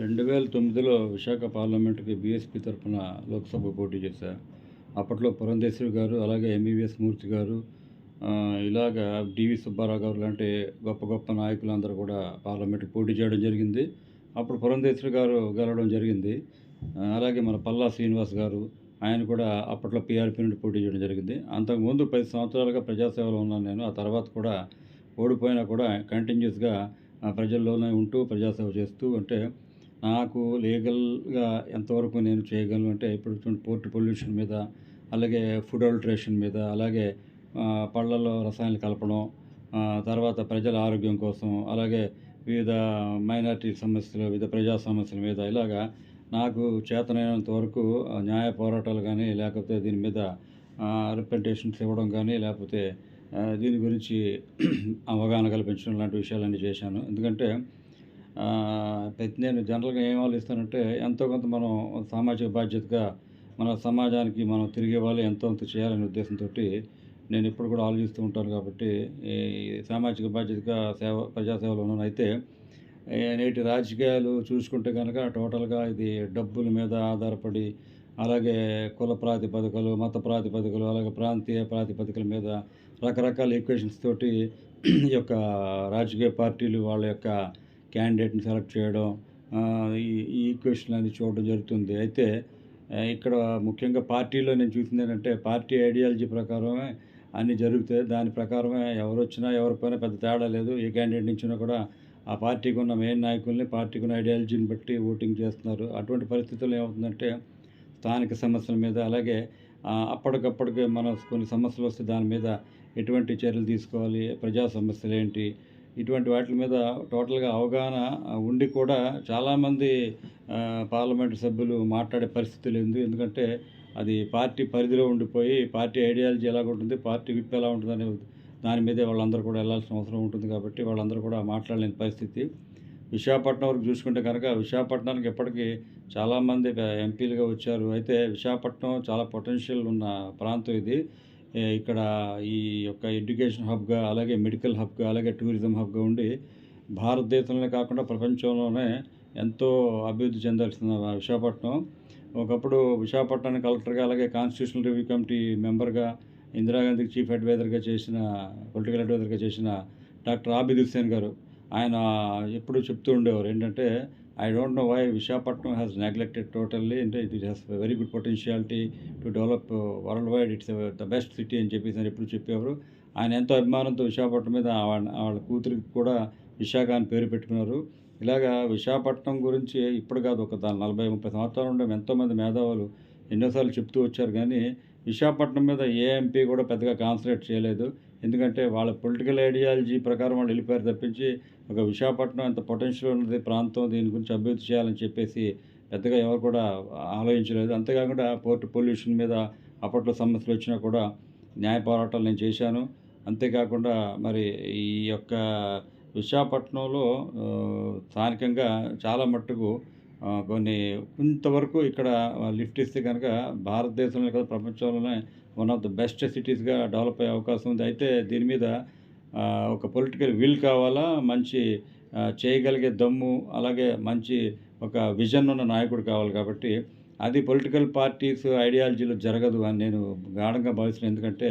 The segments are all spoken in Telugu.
రెండు వేల తొమ్మిదిలో విశాఖ పార్లమెంటుకి బీఎస్పీ తరఫున లోక్సభ పోటీ చేశా. అప్పట్లో పురంధేశ్వరి గారు అలాగే ఎంబీబీఎస్ మూర్తి గారు ఇలాగ ఇలాగా డివి సుబ్బారావు గారు లాంటి గొప్ప గొప్ప నాయకులందరూ కూడా పార్లమెంట్కి పోటీ చేయడం జరిగింది. అప్పుడు పురంధేశ్వరి గారు గెలవడం జరిగింది. అలాగే మన పల్లా శ్రీనివాస్ గారు ఆయన కూడా అప్పట్లో పీఆర్పీ నుండి పోటీ చేయడం జరిగింది. అంతకుముందు పది సంవత్సరాలుగా ప్రజాసేవలో ఉన్నాను నేను. ఆ తర్వాత కూడా ఓడిపోయినా కూడా కంటిన్యూస్గా ప్రజల్లోనే ఉంటూ ప్రజాసేవ చేస్తూ అంటే నాకు లీగల్గా ఎంతవరకు నేను చేయగలను అంటే ఇప్పుడు చూడండి పోర్ట్ పొల్యూషన్ మీద అలాగే ఫుడ్ అల్ట్రేషన్ మీద అలాగే పళ్ళల్లో రసాయనాలు కలపడం తర్వాత ప్రజల ఆరోగ్యం కోసం అలాగే వివిధ మైనార్టీ సమస్యలు వివిధ ప్రజా సమస్యల మీద ఇలాగా నాకు చేతనైనంత వరకు న్యాయ పోరాటాలు కానీ లేకపోతే దీని మీద రిప్రజెంటేషన్స్ ఇవ్వడం కానీ లేకపోతే దీని గురించి అవగాహన కల్పించడం లాంటి విషయాలన్నీ చేశాను. ఎందుకంటే నేను జనరల్గా ఏం ఆలోచిస్తానంటే ఎంతో కొంత మనం సామాజిక బాధ్యతగా మన సమాజానికి మనం తిరిగే వాళ్ళు ఎంతో కొంత చేయాలనే ఉద్దేశంతో నేను ఇప్పుడు కూడా ఆలోచిస్తూ ఉంటాను కాబట్టి ఈ సామాజిక బాధ్యతగా సేవ ప్రజాసేవలో ఉన్నాను అయితే నేటి రాజకీయాలు చూసుకుంటే కనుక టోటల్గా ఇది డబ్బుల మీద ఆధారపడి అలాగే కుల ప్రాతిపదికలు మత ప్రాతిపదికలు అలాగే ప్రాంతీయ ప్రాతిపదికల మీద రకరకాల ఈక్వేషన్స్ తోటి ఈ యొక్క రాజకీయ పార్టీలు వాళ్ళ యొక్క క్యాండిడేట్ని సెలెక్ట్ చేయడం ఈ ఈ ఈక్వేషన్ అనేది చూడడం జరుగుతుంది. అయితే ఇక్కడ ముఖ్యంగా పార్టీలో నేను చూసింది ఏంటంటే పార్టీ ఐడియాలజీ ప్రకారమే అన్నీ జరుగుతాయి. దాని ప్రకారమే ఎవరు వచ్చినా ఎవరిపైన పెద్ద తేడా లేదు. ఏ క్యాండిడేట్ నుంచినా కూడా ఆ పార్టీకి ఉన్న మెయిన్ నాయకుల్ని పార్టీకి ఉన్న ఐడియాలజీని బట్టి ఓటింగ్ చేస్తున్నారు. అటువంటి పరిస్థితుల్లో ఏమవుతుందంటే స్థానిక సమస్యల మీద అలాగే అప్పటికప్పటికే మన కొన్ని సమస్యలు వస్తే దాని మీద ఎటువంటి చర్యలు తీసుకోవాలి ప్రజా సమస్యలు ఏంటి ఇటువంటి వాటి మీద టోటల్గా అవగాహన ఉండి కూడా చాలామంది పార్లమెంటు సభ్యులు మాట్లాడే పరిస్థితి లేదు ఎందుకంటే అది పార్టీ పరిధిలో ఉండిపోయి పార్టీ ఐడియాలజీ ఎలా ఉంటుంది? పార్టీ విప్ ఎలా ఉంటుందనే దాని మీదే వాళ్ళందరూ కూడా వెళ్ళాల్సిన అవసరం ఉంటుంది కాబట్టి వాళ్ళందరూ కూడా మాట్లాడలేని పరిస్థితి. విశాఖపట్నం వరకు చూసుకుంటే కనుక విశాఖపట్నానికి ఎప్పటికీ చాలామంది ఎంపీలుగా వచ్చారు. అయితే విశాఖపట్నం చాలా పొటెన్షియల్ ఉన్న ప్రాంతం ఇది. ఇక్కడ ఈ యొక్క ఎడ్యుకేషన్ హబ్గా అలాగే మెడికల్ హబ్గా అలాగే టూరిజం హబ్గా ఉండి భారతదేశంలోనే కాకుండా ప్రపంచంలోనే ఎంతో అభివృద్ధి చెందాల్సిన విశాఖపట్నం. ఒకప్పుడు విశాఖపట్నాన్ని కలెక్టర్గా అలాగే కాన్స్టిట్యూషనల్ రివ్యూ కమిటీ మెంబర్గా ఇందిరాగాంధీకి చీఫ్ అడ్వైజర్గా చేసిన పొలిటికల్ అడ్వైజర్గా చేసిన డాక్టర్ ఆబిద్ హుస్సేన్ గారు. ఆయన ఎప్పుడు చెప్తూ ఉండేవారు. ఏంటంటే I don't know why Visakhapatnam has neglected totally అంటే it has very good potentiality to develop world wide it's the best city అని చెప్పేసి అని ఎప్పుడు చెప్పేవారు ఆయన ఎంతో అభిమానంతో విశాఖపట్నం మీద వాళ్ళ కూతురికి కూడా విశాఖ అని పేరు పెట్టుకున్నారు. ఇలాగా విశాఖపట్నం గురించి ఇప్పుడు కాదు ఒక దాని నలభై ముప్పై సంవత్సరాల నుండి ఎంతోమంది మేధావులు ఎన్నోసార్లు చెప్తూ వచ్చారు. కానీ విశాఖపట్నం మీద ఏ ఎంపీ కూడా పెద్దగా కాన్సన్ట్రేట్ చేయలేదు. ఎందుకంటే వాళ్ళ పొలిటికల్ ఐడియాలజీ ప్రకారం వాళ్ళు వెళ్ళిపోయారు తప్పించి ఒక విశాఖపట్నం ఎంత పొటెన్షియల్ ఉన్నది ప్రాంతం దీని గురించి అభివృద్ధి చేయాలని చెప్పేసి పెద్దగా ఎవరు కూడా ఆలోచించలేదు. అంతేకాకుండా పోర్ట్ పొల్యూషన్ మీద అప్పట్లో సమస్యలు వచ్చినా కూడా న్యాయ పోరాటాలు నేను చేశాను. అంతేకాకుండా మరి ఈ యొక్క విశాఖపట్నంలో స్థానికంగా చాలా మట్టుకు కొన్ని కొంతవరకు ఇక్కడ లిఫ్ట్ ఇస్తే కనుక భారతదేశంలో కదా ప్రపంచంలోనే వన్ ఆఫ్ ద బెస్ట్ సిటీస్గా డెవలప్ అయ్యే అవకాశం ఉంది. అయితే దీని మీద ఒక పొలిటికల్ విల్ కావాలా? మంచి చేయగలిగే దమ్ము అలాగే మంచి ఒక విజన్ ఉన్న నాయకుడు కావాలి కాబట్టి అది పొలిటికల్ పార్టీస్ ఐడియాలజీలో జరగదు అని నేను గాఢంగా భావిస్తున్నాను ఎందుకంటే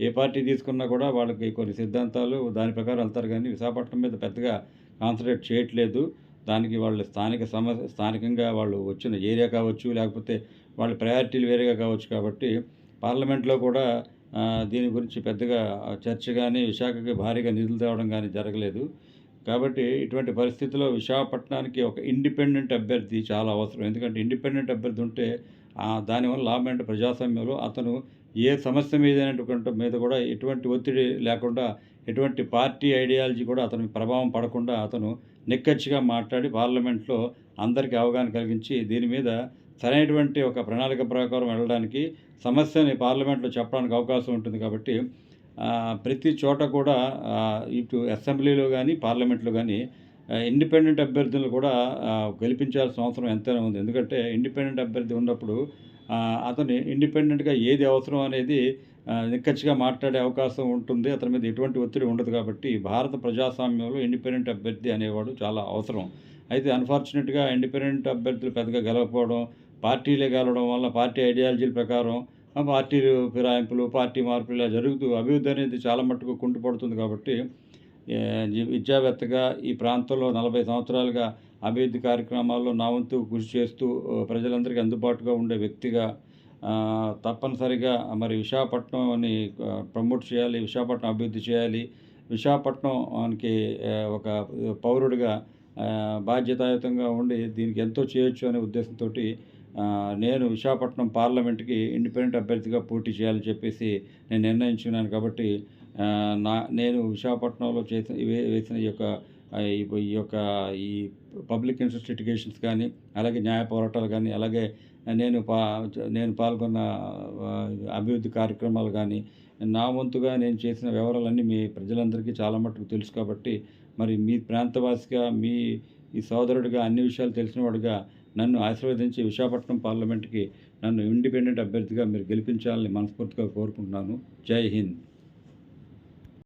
ఏ పార్టీ తీసుకున్నా కూడా వాళ్ళకి కొన్ని సిద్ధాంతాలు దాని ప్రకారం వెళ్తారు కానీ విశాఖపట్నం మీద పెద్దగా కాన్సన్ట్రేట్ చేయట్లేదు. దానికి వాళ్ళు స్థానిక సమస్య స్థానికంగా వాళ్ళు వచ్చిన ఏరియా కావచ్చు లేకపోతే వాళ్ళ ప్రయారిటీలు వేరేగా కావచ్చు కాబట్టి పార్లమెంట్లో కూడా దీని గురించి పెద్దగా చర్చ కానీ విశాఖకి భారీగా నిధులు తేవడం కానీ జరగలేదు. కాబట్టి ఇటువంటి పరిస్థితుల్లో విశాఖపట్నానికి ఒక ఇండిపెండెంట్ అభ్యర్థి చాలా అవసరం. ఎందుకంటే ఇండిపెండెంట్ అభ్యర్థి ఉంటే దానివల్ల లాభం అంటే ప్రజాస్వామ్యంలో అతను ఏ సమస్య మీదైనటువంటి మీద కూడా ఎటువంటి ఒత్తిడి లేకుండా ఎటువంటి పార్టీ ఐడియాలజీ కూడా అతని ప్రభావం పడకుండా అతను నిక్కచ్చిగా మాట్లాడి పార్లమెంట్లో అందరికీ అవగాహన కలిగించి దీని మీద సరైనటువంటి ఒక ప్రణాళిక ప్రకారం వెళ్ళడానికి సమస్యని పార్లమెంట్లో చెప్పడానికి అవకాశం ఉంటుంది కాబట్టి ప్రతి చోట కూడా ఇటు అసెంబ్లీలో కానీ పార్లమెంట్లో కానీ ఇండిపెండెంట్ అభ్యర్థులు కూడా గెలిపించాల్సిన అవసరం ఎంతైనా ఉంది. ఎందుకంటే ఇండిపెండెంట్ అభ్యర్థి ఉన్నప్పుడు అతను ఇండిపెండెంట్గా ఏది అవసరం అనేది నిక్కచ్చిగా మాట్లాడే అవకాశం ఉంటుంది. అతని మీద ఎటువంటి ఒత్తిడి ఉండదు కాబట్టి భారత ప్రజాస్వామ్యంలో ఇండిపెండెంట్ అభ్యర్థి అనేవాడు చాలా అవసరం. అయితే అన్ఫార్చునేట్గా ఇండిపెండెంట్ అభ్యర్థులు పెద్దగా గెలవకపోవడం పార్టీలే గెలవడం వల్ల పార్టీ ఐడియాలజీల ప్రకారం పార్టీ పార్టీలు ఫిరాయింపులు పార్టీ మార్పులు ఇలా జరుగుతూ అభివృద్ధి అనేది చాలా మట్టుకు కుంటుపడుతుంది కాబట్టి విద్యావేత్తగా ఈ ప్రాంతంలో నలభై సంవత్సరాలుగా అభివృద్ధి కార్యక్రమాల్లో నా వంతు కృషి చేస్తూ ప్రజలందరికీ అందుబాటుగా ఉండే వ్యక్తిగా తప్పనిసరిగా మరి విశాఖపట్నంని ప్రమోట్ చేయాలి విశాఖపట్నం అభివృద్ధి చేయాలి. విశాఖపట్నంకి ఒక పౌరుడిగా బాధ్యతాయుతంగా ఉండి దీనికి ఎంతో చేయొచ్చు అనే ఉద్దేశంతో నేను విశాఖపట్నం పార్లమెంట్కి ఇండిపెండెంట్ అభ్యర్థిగా పోటీ చేయాలని చెప్పేసి నేను నిర్ణయించుకున్నాను కాబట్టి నా నేను విశాఖపట్నంలో చేసిన వేసిన ఈ యొక్క ఈ యొక్క ఈ పబ్లిక్ ఇంట్రెస్ట్ కానీ అలాగే న్యాయ పోరాటాలు కానీ అలాగే నేను పా నేను పాల్గొన్న అభివృద్ధి కార్యక్రమాలు కానీ నా వంతుగా నేను చేసిన వివరాలన్నీ మీ ప్రజలందరికీ చాలా మట్టుకు తెలుసు కాబట్టి మరి మీ ప్రాంతవాసిగా మీ ఈ సోదరుడిగా అన్ని విషయాలు తెలిసినవాడుగా నన్ను ఆశీర్వదించి విశాఖపట్నం పార్లమెంట్కి నన్ను ఇండిపెండెంట్ అభ్యర్థిగా మీరు గెలిపించాలని మనస్ఫూర్తిగా కోరుకుంటున్నాను. జై హింద్.